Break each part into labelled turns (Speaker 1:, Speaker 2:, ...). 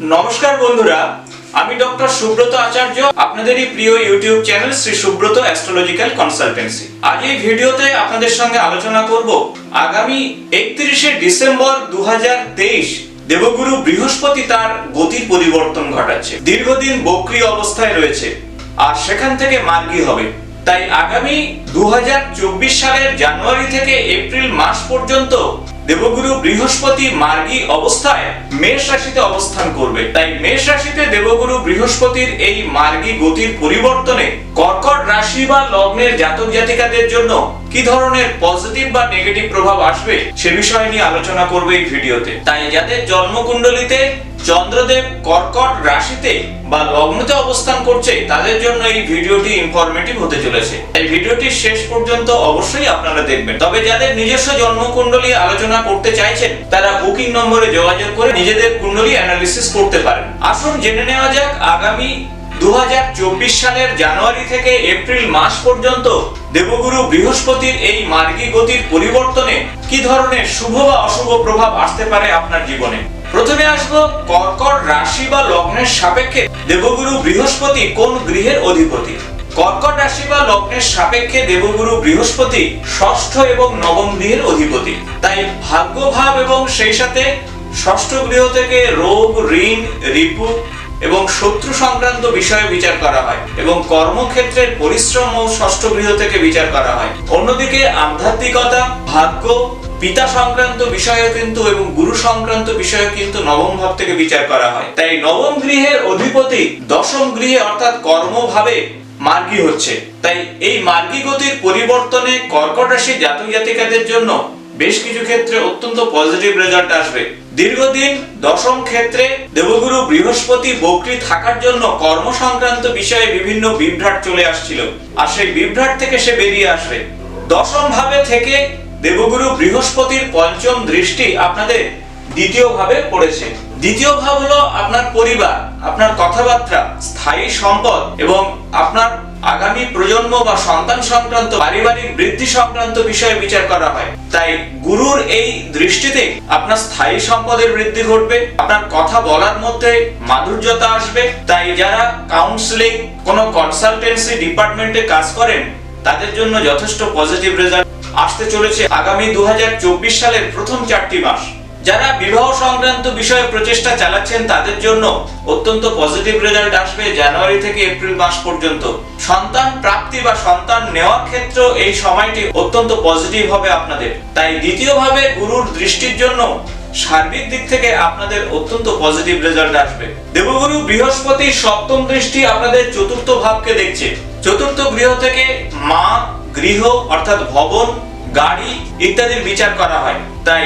Speaker 1: নমস্কার বন্ধুরা, আমি ডক্টর সুব্রত আচার্য, আপনাদেরই প্রিয় YouTube channel Shri Subrata astrological consultancy. আজ এই ভিডিওতে আপনাদের সঙ্গে আলোচনা করব আগামী একত্রিশে ডিসেম্বর দু দেবগুরু বৃহস্পতি তার গতির পরিবর্তন ঘটাচ্ছে। দীর্ঘদিন বক্রি অবস্থায় রয়েছে, আর সেখান থেকে মার্গী হবে। তাই আগামী দু হাজার চব্বিশ সালের জানুয়ারি থেকে এপ্রিল মাস পর্যন্ত দেবগুরু বৃহস্পতি মার্গী অবস্থায় মেষ রাশিতে অবস্থান করবে। তাই মেষ রাশিতে দেবগুরু বৃহস্পতির এই মার্গী গতির পরিবর্তনে কর্কট রাশি বা লগ্নের জাতক জাতিকাদের জন্য কি ধরনের পজিটিভ বা নেগেটিভ প্রভাব আসবে সে বিষয় নিয়ে আলোচনা করবে এই ভিডিওতে। তাই যাদের জন্মকুণ্ডলিতে চন্দ্রদেব কর্কট রাশিতে বা লগ্নতে অবস্থান করছে, তাদের জন্য এই ভিডিওটি ইনফরমেটিভ হতে চলেছে। এই ভিডিওটি শেষ পর্যন্ত অবশ্যই আপনারা দেখবেন। তবে যাদের নিজস্ব জন্মকুণ্ডলী আলোচনা করতে চাইছেন, তারা বুকিং নম্বরে যোগাযোগ করে নিজেদের কুণ্ডলী অ্যানালিসিস করতে পারেন। আসুন জেনে নেওয়া যাক, আগামী দু হাজার চব্বিশ সালের জানুয়ারি থেকে এপ্রিল মাস পর্যন্ত দেবগুরু বৃহস্পতির এই মার্গী গতির পরিবর্তনে কি ধরনের শুভ বা অশুভ প্রভাব আসতে পারে আপনার জীবনে? প্রথমে আসব কর্কট রাশি বা লগ্নের সাপেক্ষে। দেবগুরু বৃহস্পতি কোন গৃহের অধিপতি? কর্কট রাশি বা লগ্নের সাপেক্ষে দেবগুরু বৃহস্পতি ষষ্ঠ এবং নবম গৃহের অধিপতি। তাই ভাগ্যভাব এবং সেই সাথে ষষ্ঠ গৃহ থেকে রোগ, ঋণ, রিপু এবং শত্রু সংক্রান্ত বিষয়ে বিচার করা হয় এবং কর্মক্ষেত্রের পরিশ্রম ও ষষ্ঠ গৃহ থেকে বিচার করা হয়। অন্যদিকে আধ্যাত্মিকতা, ভাগ্য পিতা সংক্রান্ত বিষয়ে কিন্তু এবং গুরু সংক্রান্ত বিষয়ে কিন্তু নবম ভাব থেকে বিচার করা হয়। তাই নবম গৃহের অধিপতি দশম গৃহে অর্থাৎ কর্মভাবে মার্গী হচ্ছে। তাই এই মার্গী গতির পরিবর্তনে কর্কট রাশি জাতক জাতিকাদের জন্য বেশ কিছু ক্ষেত্রে অত্যন্ত পজিটিভ রেজাল্ট আসবে। দীর্ঘদিন দশম ক্ষেত্রে দেবগুরু বৃহস্পতি বক্রী থাকার জন্য কর্ম সংক্রান্ত বিষয়ে বিভিন্ন বিভ্রাট চলে আসছিল। আর সেই বিভ্রাট থেকে সে বেরিয়ে আসবে। দশম ভাবে থেকে দেবগুরু বৃহস্পতির পঞ্চম দৃষ্টি আপনাদের দ্বিতীয় ভাবে পড়েছে। দ্বিতীয় ভাব হলো আপনার পরিবার, আপনার কথাবার্তা, স্থায়ী সম্পদ এবং আপনার আগামী প্রজন্ম বা সন্তান সংক্রান্ত, পারিবারিক বৃদ্ধি সংক্রান্ত বিষয়ে বিচার করা হয়। তাই গুরুর এই দৃষ্টিতে আপনার স্থায়ী সম্পদের বৃদ্ধি ঘটবে, আপনার কথা বলার মধ্যে মাধুর্যতা আসবে। তাই যারা কাউন্সিলিং কোনো কনসালটেন্সি ডিপার্টমেন্টে কাজ করেন, তাদের জন্য যথেষ্ট পজিটিভ রেজাল্ট আসতে চলেছে আগামী দু সালের প্রথম চারটি মাস। যারা বিবাহ সংক্রান্ত বিষয়ে প্রচেষ্টা চালাচ্ছেন, তাদের জন্য অত্যন্ত পজিটিভ রেজাল্ট আসবে জানুয়ারি থেকে এপ্রিল মাস পর্যন্ত। সন্তান প্রাপ্তি বা সন্তান নেওয়ার ক্ষেত্রে এই সময়টি অত্যন্ত পজিটিভ হবে আপনাদের। তাই দ্বিতীয়ভাবে গুরুর দৃষ্টির জন্য সার্বিক দিক থেকে আপনাদের অত্যন্ত পজিটিভ রেজাল্ট আসবে। দেবগুরু বৃহস্পতি সপ্তম দৃষ্টি আপনাদের চতুর্থ ভাবকে দেখছে। চতুর্থ গৃহ থেকে মা গৃহ অর্থাৎ ভবন, গাড়ি ইত্যাদির বিচার করা হয়। তাই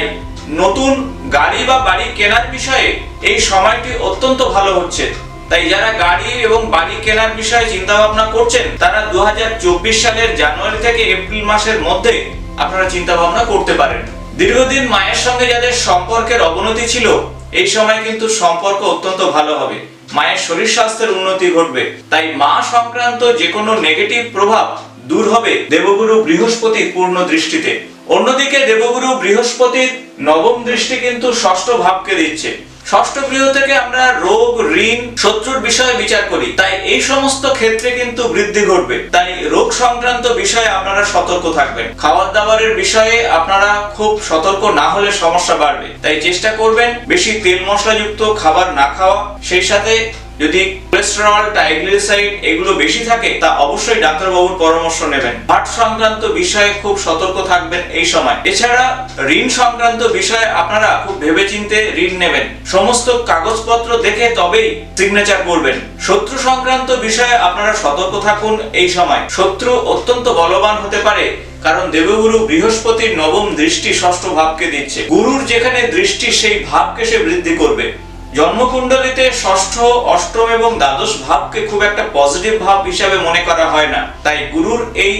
Speaker 1: নতুন গাড়ি বা বাড়ি কেনার বিষয়ে এই সময়টি অত্যন্ত ভালো হচ্ছে। তাই যারা গাড়ি এবং বাড়ি কেনার বিষয়ে চিন্তা ভাবনা করছেন, তারা দুহাজার চব্বিশ সালের জানুয়ারি থেকে এপ্রিল মাসের মধ্যে আপনারা চিন্তা ভাবনা করতে পারেন। দীর্ঘদিন মায়ের সঙ্গে যাদের সম্পর্কের অবনতি ছিল, এই সময় কিন্তু সম্পর্ক অত্যন্ত ভালো হবে। মায়ের শরীর স্বাস্থ্যের উন্নতি ঘটবে। তাই মা সংক্রান্ত যে কোনো নেগেটিভ প্রভাব দূর হবে দেবগুরু বৃহস্পতির পূর্ণ দৃষ্টিতে। অন্যদিকে দেবগুরু বৃহস্পতির নবম দৃষ্টি কিন্তু ষষ্ঠ ভাবকে দিচ্ছে। ষষ্ঠ গৃহ থেকে আমরা রোগ, ঋণ, শত্রুর বিষয়ে বিচার করি। তাই এই সমস্ত ক্ষেত্রে কিন্তু বৃদ্ধি ঘটবে। তাই রোগ সংক্রান্ত বিষয়ে আপনারা সতর্ক থাকবেন। খাবার দাবারের বিষয়ে আপনারা খুব সতর্ক না হলে সমস্যা বাড়বে। তাই চেষ্টা করবেন বেশি তেল মশলাযুক্ত খাবার না খাওয়া। সেই সাথে যদি কোলেস্টেরল ট্রাইগ্লিসাইড এগুলো বেশি থাকে, তা অবশ্যই ডাক্তারবাবুর পরামর্শ নেবেন। হার্ট সংক্রান্ত বিষয়ে খুব সতর্ক থাকবেন এই সময়। এছাড়া ঋণ সংক্রান্ত বিষয়ে আপনারা খুব ভেবেচিন্তে ঋণ নেবেন। সমস্ত কাগজপত্র দেখে তবেই সিগনেচার করবেন। শত্রু সংক্রান্ত বিষয়ে আপনারা সতর্ক থাকুন এই সময়। শত্রু অত্যন্ত বলবান হতে পারে, কারণ দেবগুরু বৃহস্পতির নবম দৃষ্টি ষষ্ঠ ভাবকে দিচ্ছে। গুরুর যেখানে দৃষ্টি, সেই ভাবকে সে বৃদ্ধি করবে। জন্মকুণ্ডলিতে ষষ্ঠ, অষ্টম এবং দ্বাদশ ভাবকে খুব একটা পজিটিভ ভাব হিসাবে মনে করা হয় না। তাই গুরুর এই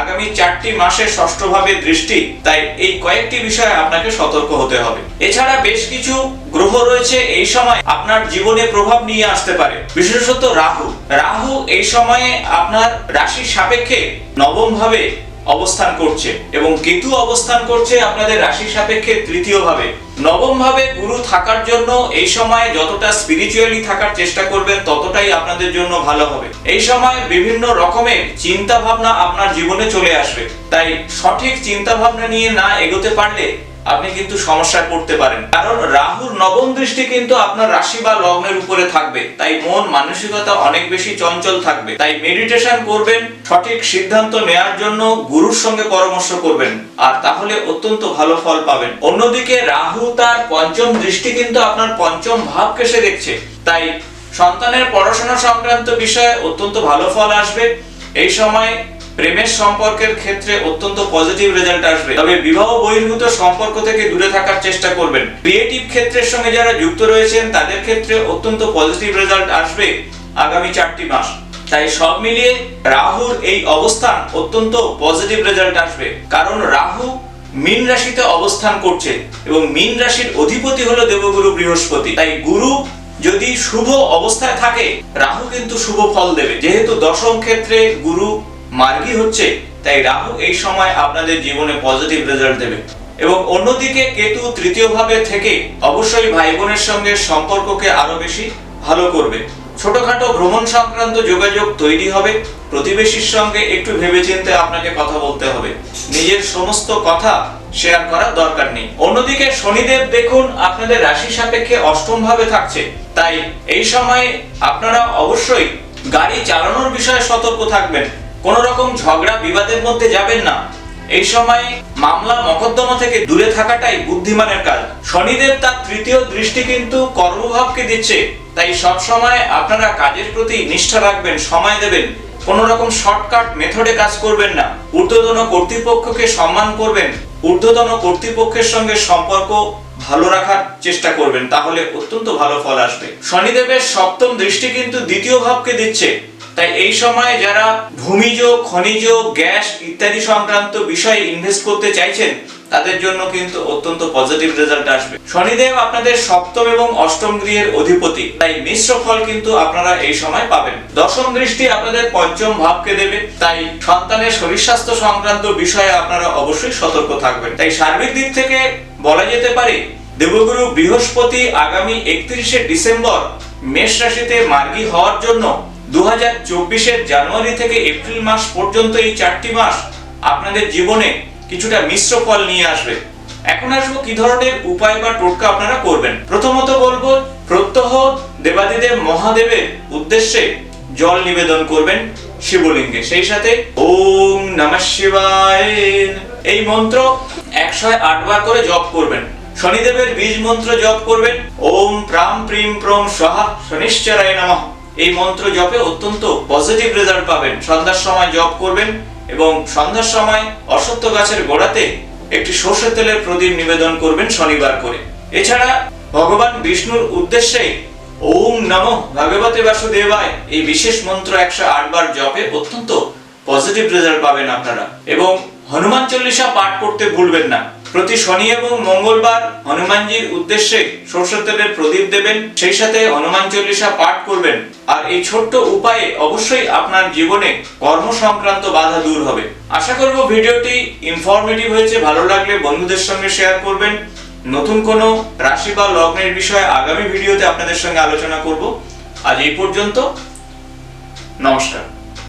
Speaker 1: আগামী চারটি মাসে ষষ্ঠ ভাবে দৃষ্টি, তাই এই কয়েকটি বিষয়ে আপনাকে সতর্ক হতে হবে। এছাড়া বেশ কিছু গ্রহ রয়েছে এই সময় আপনার জীবনে প্রভাব নিয়ে আসতে পারে। বিশেষত রাহু। রাহু এই সময়ে আপনার রাশির সাপেক্ষে নবম ভাবে অবস্থান করছে এবং কেতু অবস্থান করছে আপনাদের রাশির সাপেক্ষে তৃতীয় ভাবে। নবম ভাবে গুরু থাকার জন্য এই সময় যতটা স্পিরিচুয়ালি থাকার চেষ্টা করবেন, ততটাই আপনাদের জন্য ভালো হবে। এই সময় বিভিন্ন রকমের চিন্তা ভাবনা আপনার জীবনে চলে আসবে। তাই সঠিক চিন্তা ভাবনা নিয়ে না এগোতে পারলে আপনি কিন্তু সমস্যায় পড়তে পারেন। কারণ রাহুর নবম দৃষ্টি কিন্তু আপনার রাশি বা লগ্নের উপরে থাকবে। তাই মন মানসিকতা অনেক বেশি চঞ্চল থাকবে। তাই মেডিটেশন করবেন, সঠিক সিদ্ধান্ত নেয়ার জন্য গুরুর সঙ্গে পরামর্শ করবেন, আর তাহলে অত্যন্ত ভালো ফল পাবেন। অন্যদিকে রাহু তার পঞ্চম দৃষ্টি কিন্তু আপনার পঞ্চম ভাবকে সে দেখছে। তাই সন্তানের পড়াশোনা সংক্রান্ত বিষয়ে অত্যন্ত ভালো ফল আসবে। এই সময় প্রেমের সম্পর্কের ক্ষেত্রে অত্যন্ত পজিটিভ রেজাল্ট আসবে। তবে বিবাহ বহির্ভূত সম্পর্ক থেকে দূরে থাকার চেষ্টা করবেন। ক্রিয়েটিভ ক্ষেত্রের সঙ্গে যারা যুক্ত রয়েছেন, তাদের ক্ষেত্রে অত্যন্ত পজিটিভ রেজাল্ট আসবে আগামী চারটি মাস। তাই সব মিলিয়ে রাহুর এই অবস্থান অত্যন্ত পজিটিভ রেজাল্ট আসবে। কারণ রাহু মীন রাশিতে অবস্থান করছে এবং মীন রাশির অধিপতি হলো দেবগুরু বৃহস্পতি। তাই গুরু যদি শুভ অবস্থায় থাকে, রাহু কিন্তু শুভ ফল দেবে। যেহেতু দশম ক্ষেত্রে গুরু মার্গী হচ্ছে, তাই রাহু এই সময় আপনাদের জীবনে পজিটিভ রেজাল্ট দেবে। এবং অন্যদিকে কেতু তৃতীয় ভাবে থেকে অবশ্যই ভাই বোনের সঙ্গে সম্পর্ককে আরও বেশি ভালো করবে। ছোটখাটো ভ্রমণ সংক্রান্ত যোগাযোগ তৈরি হবে, প্রতিবেশীর সঙ্গে একটু ভেবেচিন্তে আপনাকে কথা বলতে হবে। নিজের সমস্ত কথা শেয়ার করার দরকার নেই। অন্যদিকে শনিদেব দেখুন, আপনাদের রাশি সাপেক্ষে অষ্টম ভাবে থাকছে। তাই এই সময়ে আপনারা অবশ্যই গাড়ি চালানোর বিষয়ে সতর্ক থাকবেন। কোন রকম ঝগড়া বিবাদের মধ্যে যাবেন না। এই সময় মামলা মকদ্দমা থেকে দূরে থাকাটাই বুদ্ধিমানের কাজ। শনিদেব তার তৃতীয় দৃষ্টি কিন্তু কর্মভাবকে দিচ্ছে। তাই সব সময় আপনারা কাজের প্রতি নিষ্ঠা রাখবেন, সময় দেবেন। কোন রকম শর্টকাট মেথডে কাজ করবেন না। ঊর্ধ্বতন কর্তৃপক্ষকে সম্মান করবেন। ঊর্ধ্বতন কর্তৃপক্ষের সঙ্গে সম্পর্ক ভালো রাখার চেষ্টা করবেন, তাহলে অত্যন্ত ভালো ফল আসবে। শনিদেবের সপ্তম দৃষ্টি কিন্তু দ্বিতীয় ভাবকে দিচ্ছে। তাই এই সময়ে যারা ভূমিজ, খনিজ, গ্যাস ইত্যাদি সংক্রান্ত বিষয়ে ইনভেস্ট করতে চাইছেন, তাদের জন্য কিন্তু অত্যন্ত পজিটিভ রেজাল্ট আসবে। শনিদেব আপনাদের সপ্তম এবং অষ্টম গৃহের অধিপতি, তাই মিশ্র ফল কিন্তু আপনারা এই সময় পাবেন। দশম দৃষ্টি আপনাদের পঞ্চম ভাবকে দেবে, তাই সন্তানের শরীর স্বাস্থ্য সংক্রান্ত বিষয়ে আপনারা অবশ্যই সতর্ক থাকবেন। তাই সার্বিক দিক থেকে বলা যেতে পারে, দেবগুরু বৃহস্পতি আগামী একত্রিশে ডিসেম্বর মেষ রাশিতে মার্গী হওয়ার জন্য দু হাজার জানুয়ারি থেকে এপ্রিল মাস পর্যন্ত এই চারটি মাস আপনাদের জীবনে কিছুটা মিশ্র ফল নিয়ে আসবে। এখন আসব কি ধরনের উপায় বা টোটকা আপনারা করবেন। প্রথমত বলব, প্রত্যহ দেবাদিদেব মহাদেবের উদ্দেশ্যে জল নিবেদন করবেন শিবলিঙ্গে। সেই সাথে ওম নমঃ শিবায়। এই মন্ত্র একশো আট বার করে জপ করবেন। শনিদেবের বীজ মন্ত্র জপ করবেন। ওম প্রাম প্রিম প্রম সহা শনিশ্চরায় নমঃ। এই মন্ত্র জপে অত্যন্ত পজিটিভ রেজাল্ট পাবেন। সন্ধ্যার সময় জপ করবেন এবং সন্ধ্যার সময় অসত্য গাছের গোড়াতে একটি সর্ষের তেলের প্রদীপ নিবেদন করবেন শনিবার করে। এছাড়া ভগবান বিষ্ণুর উদ্দেশ্যে ওম নমঃ ভগবতে বাসুদেবায় এই বিশেষ মন্ত্র একশো আট বার জপে অত্যন্ত পজিটিভ রেজাল্ট পাবেন আপনারা। এবং হনুমান চল্লিশা পাঠ করতে ভুলবেন না। প্রতি শনি এবং মঙ্গলবার হনুমানজির উদ্দেশ্যে সরষের প্রদীপ দেবেন, সেই সাথে হনুমান চল্লিশা পাঠ করবেন। আর এই ছোট্ট উপায়ে অবশ্যই আপনার জীবনে কর্ম সংক্রান্ত বাধা দূর হবে। আশা করব ভিডিওটি ইনফরমেটিভ হয়েছে, ভালো লাগলে বন্ধুদের সঙ্গে শেয়ার করবেন। নতুন কোনো রাশি বা লগ্নের বিষয়ে আগামী ভিডিওতে আপনাদের সঙ্গে আলোচনা করব। আজ এই পর্যন্ত, নমস্কার।